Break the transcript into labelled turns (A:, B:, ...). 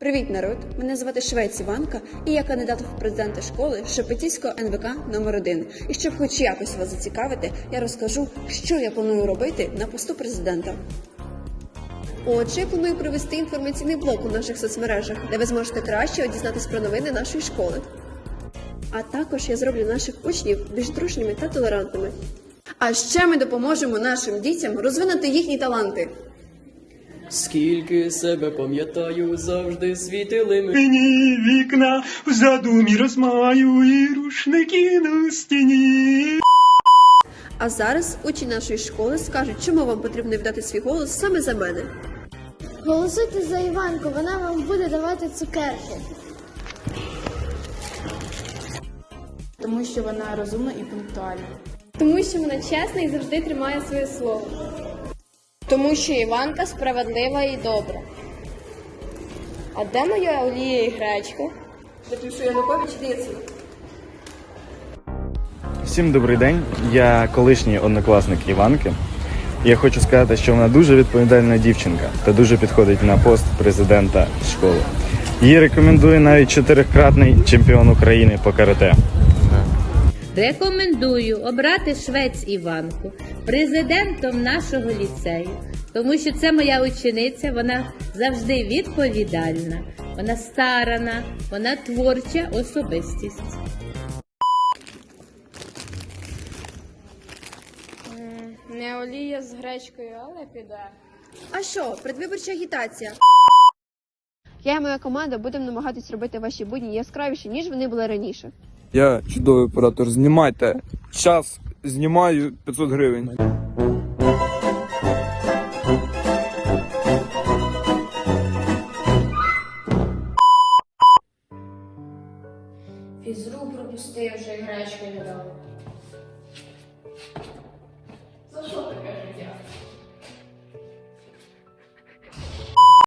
A: Привіт, народ! Мене звати Швець Іванка, і я кандидат в президенти школи Шепетівського НВК номер 1 І щоб хоч якось вас зацікавити, я розкажу, що я планую робити на посту президента. Отже, я планую провести інформаційний блок у наших соцмережах, де ви зможете краще дізнатись про новини нашої школи. А також я зроблю наших учнів більш дружніми та толерантними. А ще ми допоможемо нашим дітям розвинути їхні таланти.
B: Скільки себе пам'ятаю, завжди світили.
C: Мені вікна в задумі розмаю і рушники на стіні.
A: А зараз учні нашої школи скажуть, чому вам потрібно віддати свій голос саме за мене.
D: Голосуйте за Іванку, вона вам буде давати цукерки.
E: тому що вона розумна і пунктуальна.
F: Тому що вона чесна і завжди тримає своє слово.
G: Тому що Іванка справедлива і добра. А де моя олія і гречка?
A: Запишу Янукович Дицин.
H: Всім добрий день. Я колишній однокласник Іванки. Я хочу сказати, що вона дуже відповідальна дівчинка та дуже підходить на пост президента школи. Її рекомендує навіть чотирикратний чемпіон України по карате.
I: Рекомендую обрати швець Іванку президентом нашого ліцею, тому що це моя учениця, вона завжди відповідальна, вона старана, вона творча особистість.
G: Не олія з гречкою, але піде.
A: А що, предвиборча агітація? Я і моя команда будемо намагатись робити ваші будні яскравіші, ніж вони були раніше.
J: Я чудовий оператор. Знімайте. Час знімаю 500 гривень.
G: Фізру пропустив, вже гречки не дав.